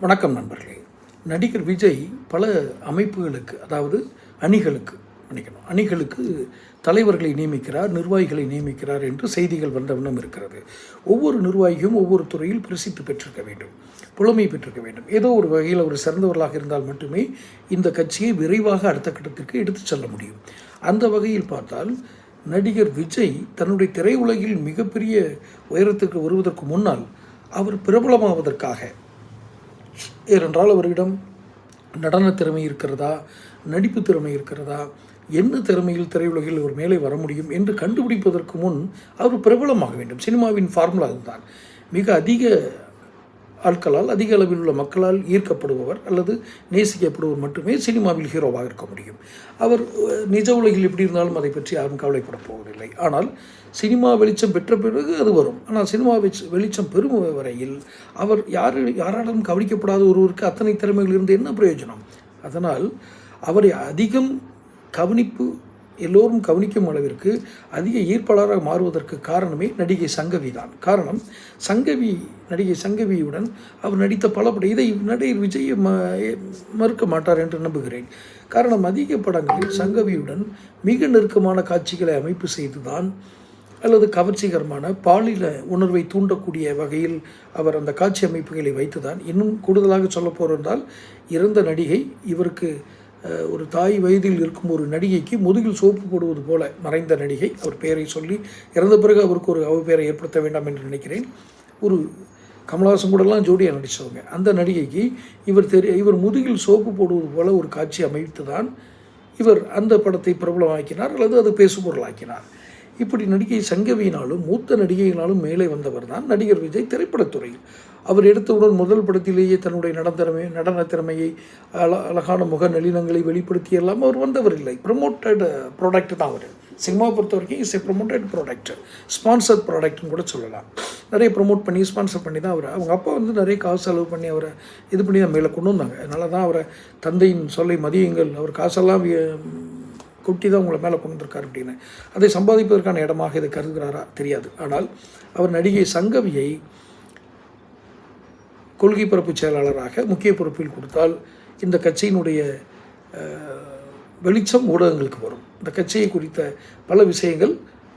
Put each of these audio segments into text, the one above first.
வணக்கம் நண்பர்களே. நடிகர் விஜய் பல அமைப்புகளுக்கு அதாவது அணிகளுக்கு மன்னிக்கணும் அணிகளுக்கு தலைவர்களை நியமிக்கிறார் நிர்வாகிகளை நியமிக்கிறார் என்று செய்திகள் வந்தவண்ணம் இருக்கிறது. ஒவ்வொரு நிர்வாகியும் ஒவ்வொரு துறையில் பிரசித்தி பெற்றிருக்க வேண்டும் புலமை பெற்றிருக்க வேண்டும். ஏதோ ஒரு வகையில் அவர் சிறந்தவர்களாக இருந்தால் மட்டுமே இந்த கட்சியை விரைவாக அடுத்த கட்டத்திற்கு எடுத்துச் செல்ல முடியும். அந்த வகையில் பார்த்தால் நடிகர் விஜய் தன்னுடைய திரையுலகில் மிகப்பெரிய உயரத்துக்கு வருவதற்கு முன்னால் அவர் பிரபலமாவதற்காக ஏனென்றால் அவரிடம் நடன திறமை இருக்கிறதா நடிப்பு திறமை இருக்கிறதா என்ன திறமையில் திரையுலகில் ஒரு மேலே வர முடியும் என்று கண்டுபிடிப்பதற்கு முன் அவர் பிரபலமாக வேண்டும். சினிமாவின் ஃபார்முலா அதுதான் மிக அதிக ஆட்களால் அதிக அளவில் உள்ள மக்களால் ஈர்க்கப்படுபவர் அல்லது நேசிக்கப்படுபவர் மட்டுமே சினிமாவில் ஹீரோவாக இருக்க முடியும். அவர் நிஜ உலகில் எப்படி இருந்தாலும் அதை பற்றி யாரும் கவலைப்பட போவதில்லை. ஆனால் சினிமா வெளிச்சம் பெற்ற பிறகு அது வரும். ஆனால் சினிமா வெளிச்சம் பெறும் வரையில் அவர் யார் யாராலும் கவனிக்கப்படாத ஒருவருக்கு அத்தனை திறமைகள் இருந்து என்ன பிரயோஜனம்? அதனால் அவரை அதிகம் கவனிப்பு எல்லோரும் கவனிக்கும் அளவிற்கு அதிக ஈர்ப்பாளராக மாறுவதற்கு காரணமே நடிகை சங்கவி தான். காரணம் சங்கவி நடிகை சங்கவியுடன் அவர் நடித்த பல படம் இதை நடிகர் விஜய் ம மறுக்க மாட்டார் என்று நம்புகிறேன். காரணம் அதிக படங்களில் சங்கவியுடன் மிக நெருக்கமான காட்சிகளை அமைப்பு செய்துதான் அல்லது கவர்ச்சிகரமான பாலின உணர்வை தூண்டக்கூடிய வகையில் அவர் அந்த காட்சி அமைப்புகளை வைத்துதான். இன்னும் கூடுதலாக சொல்ல போகிறதால் இறந்த நடிகை இவருக்கு ஒரு தாய் வயதில் இருக்கும் ஒரு நடிகைக்கு முதுகில் சோப்பு போடுவது போல மறைந்த நடிகை. அவர் பெயரை சொல்லி இறந்த பிறகு அவருக்கு ஒரு அவப்பெயரை ஏற்படுத்த வேண்டாம் என்று நினைக்கிறேன். ஒரு கமலஹாசன் கூடலாம் ஜோடியாக நடித்தவங்க அந்த நடிகைக்கு இவர் தெரிய இவர் முதுகில் சோப்பு போடுவது போல ஒரு காட்சி அமைத்து தான் இவர் அந்த படத்தை பிரபலமாக்கினார் அல்லது அது பேசுபொருளாக்கினார். இப்படி நடிகை சங்கவியினாலும் மூத்த நடிகையினாலும் மேலே வந்தவர் தான் நடிகர் விஜய் திரைப்படத்துறையில். அவர் எடுத்தவுடன் முதல் படத்திலேயே தன்னுடைய நடனத்திறமை நடன திறமையை அழ அழகான முக நளினங்களை வெளிப்படுத்தி எல்லாம் அவர் வந்தவர் இல்லை. ப்ரமோட்டட் ப்ராடக்ட் தான் அவர். சினிமா பொறுத்த வரைக்கும் is a promoted product sponsor ப்ராடக்ட்னு கூட சொல்லலாம். நிறைய ப்ரொமோட் பண்ணி ஸ்பான்சர் பண்ணி தான் அவர் அவங்க அப்பா வந்து நிறைய காசு செலவு பண்ணி அவரை இது பண்ணி தான் மேலே கொண்டு வந்தாங்க. அதனால தான் அவரை தந்தையின் சொல்லை மதியுங்கள். அவர் காசெல்லாம் கொட்டி தான் உங்களை மேலே கொண்டு வந்திருக்காரு அப்படின்னு. அதை சம்பாதிப்பதற்கான இடமாக இதை கருதுகிறாரா? தெரியாது. ஆனால் அவர் நடிகை சங்கவியை கொள்கை பரப்பு செயலாளராக முக்கிய பொறுப்பில் கொடுத்தால் இந்த கட்சியினுடைய வெளிச்சம் ஊடகங்களுக்கு வரும். இந்த கட்சியை குறித்த பல விஷயங்கள்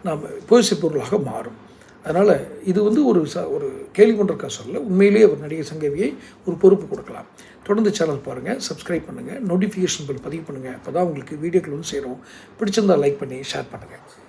நாம் பேசு பொருளாக மாறும். அதனால் இது வந்து ஒரு ச ஒரு கேள்வி பண்ணுறக்கா சொல்ல உண்மையிலேயே அவர் நடிகை சங்கவியை ஒரு பொறுப்பு கொடுக்கலாம். தொடர்ந்து சேனல் பாருங்கள் சப்ஸ்கிரைப் பண்ணுங்கள் நோட்டிஃபிகேஷன் பில் பதிவு பண்ணுங்கள் அப்போ தான் உங்களுக்கு வீடியோக்கள் வந்து சேரும். பிடிச்சிருந்தா லைக் பண்ணி ஷேர் பண்ணுங்கள்